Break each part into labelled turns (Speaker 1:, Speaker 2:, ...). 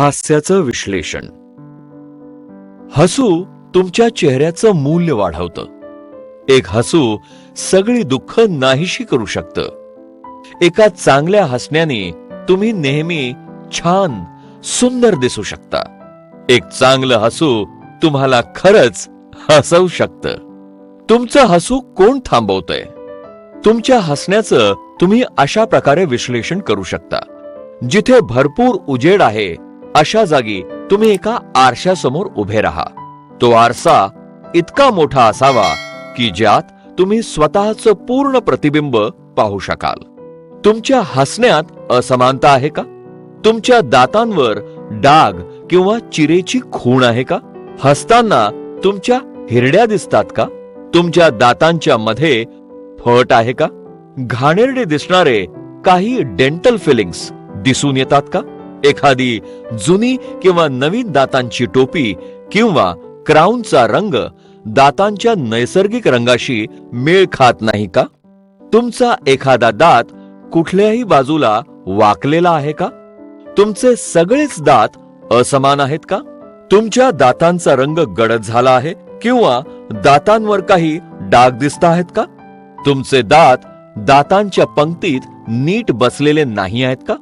Speaker 1: हास्याचं विश्लेषण. हसू तुमच्या चेहऱ्याचं मूल्य वाढवतं. एक हसू सगळी दुःख नाहीशी करू शकतं. एका चांगल्या हसण्याने तुम्ही नेहमी छान सुंदर दिसू शकता. एक चांगलं हसू तुम्हाला खरंच हसवू शकतं. तुमचं हसू कोण थांबवतंय? तुमच्या हसण्याचं तुम्ही अशा प्रकारे विश्लेषण करू शकता. जिथे भरपूर उजेड आहे अशा जागी तुम्ही एका आरशासमोर उभे राहा. तो आरसा इतका मोठा असावा की ज्यात तुम्ही स्वतःचं पूर्ण प्रतिबिंब पाहू शकाल. तुमच्या हसण्यात असमानता आहे का? तुमच्या दातांवर डाग किंवा चिरेची खूण आहे का? हसताना तुमच्या हिरड्या दिसतात का? तुमच्या दातांच्या मध्ये फट आहे का? घाणेरडे दिसणारे काही डेंटल फिलिंग्स दिसून येतात का? एखादी जुनी किंवा नवीन दातांची टोपी किंवा क्राऊनचा रंग दातांच्या नैसर्गिक रंगाशी मेळ खात नाही का? तुमचा एखादा दात कुठल्याही बाजूला वाकलेला आहे का? तुमचे सगळेच दात असमान आहेत का? तुमच्या दातांचा रंग गडद झाला आहे किंवा दातांवर काही डाग दिसत आहेत का? तुमचे दात दातांच्या पंक्तीत नीट बसलेले नाही आहेत का?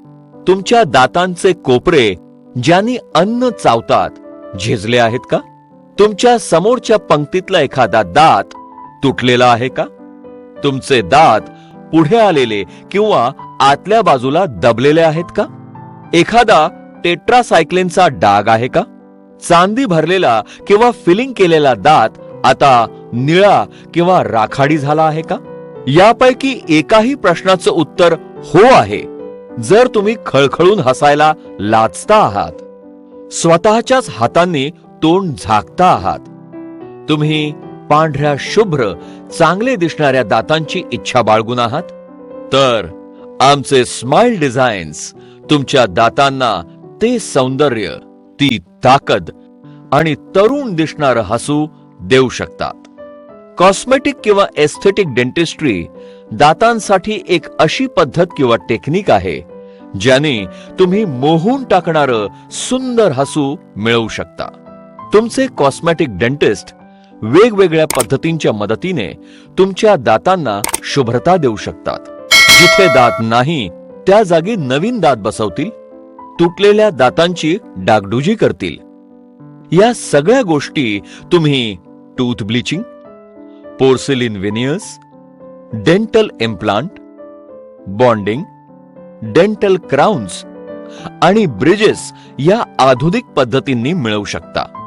Speaker 1: तुमच्या दातांचे कोपरे ज्यांनी अन्न चावतात झिजले आहेत का? तुमच्या समोरच्या पंक्तीतला एखादा दात तुटलेला आहे का? तुमचे दात पुढे आलेले किंवा आतल्या बाजूला दबलेले आहेत का? एखादा टेट्रासायक्लिनचा डाग आहे का? चांदी भरलेला किंवा फिलिंग केलेला दात आता निळा किंवा राखाडी झाला आहे का? यापैकी एकाही प्रश्नाचं उत्तर हो आहे. जर तुम्ही खळखळून हसायला लाचता आहात स्वतःच्याच हातांनी तोंड झाकता आहात तुम्ही पांढऱ्या शुभ्र चांगले दिसणाऱ्या दातांची इच्छा बाळगून आहात तर आमचे स्माइल डिझाईन्स तुमच्या दातांना ते सौंदर्य ती ताकद आणि तरुण दिसणारं हसू देऊ शकतात. कॉस्मेटिक किंवा एस्थेटिक डेंटिस्ट्री दातांसाठी एक अशी पद्धत किंवा टेक्निक आहे ज्याने तुम्ही मोहून टाकणारं सुंदर हसू मिळवू शकता. तुमचे कॉस्मेटिक डेंटिस्ट वेगवेगळ्या पद्धतींच्या मदतीने तुमच्या दातांना शुभ्रता देऊ शकतात. जिथे दात नाही त्या जागी नवीन दात बसवतील तुटलेल्या दातांची डागडुजी करतील. या सगळ्या गोष्टी तुम्ही tooth bleaching porcelain veneers dental implant bonding dental crowns आणि ब्रिजेस या आधुनिक पद्धतींनी मिळवू शकता.